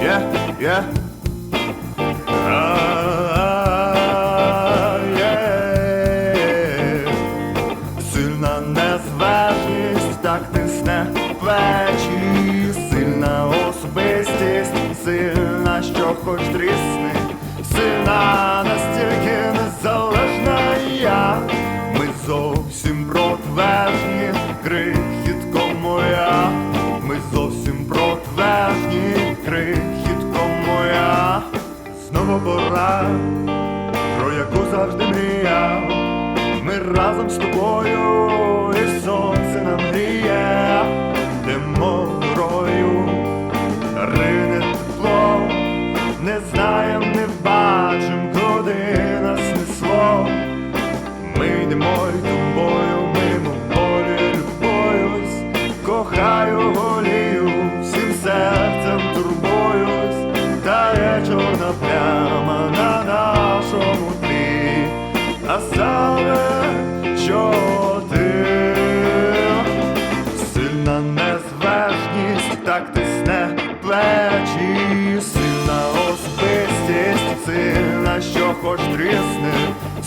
yeah, yeah. Ah, yeah. Сильна незважність, так тисне плечі, сильна особистість, сильна, що хоч трісне, сильна Знову пора, про яку завжди мріяв. Ми разом з тобою, хоч трісне,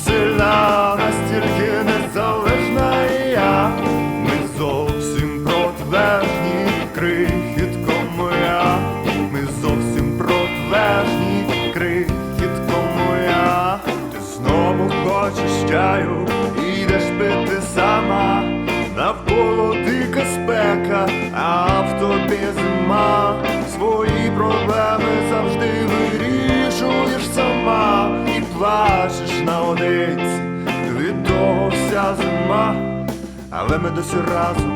сильна настільки незалежна і я. Ми зовсім протвержні, крихітко моя. Ми зовсім протвержні, крихітко моя. Ти знову хочеш чаю, ідеш пити сама. Навколо дика спека, а в тобі зима. І плачеш наодинці від того вся зима, але ми досі разом,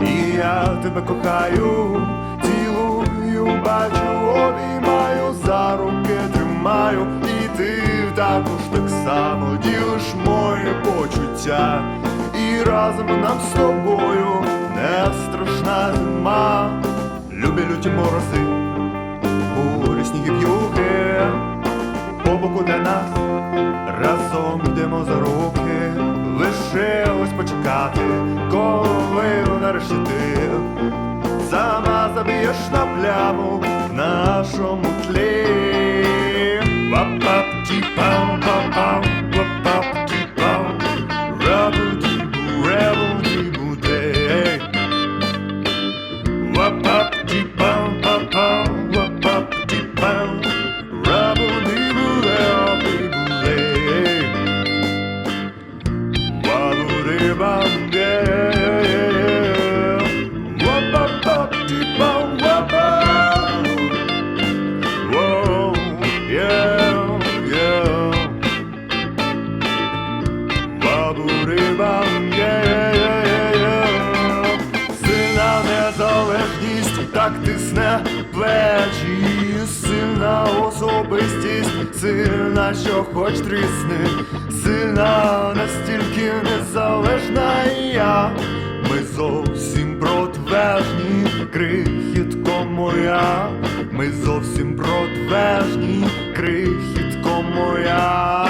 і я тебе кохаю, цілую, бачу, обіймаю, за руки тримаю, і ти також так само ділиш мої почуття, і разом нам з тобою не страшна зима, любі люті морози, для нас. Разом йдемо за руки, лишилось почекати, коли нарешті ти сама заб'єш на пляму в нашому тлі. Па-па-ті-пам, Бабурибам, є-є-є-є. Незалежність, так тисне плечі, сильна особистість, сильна, що хоч трісне, сильна настільки незалежна я. Ми зовсім протвержні, крихітко моя. Ми зовсім протвержні, крихітко моя.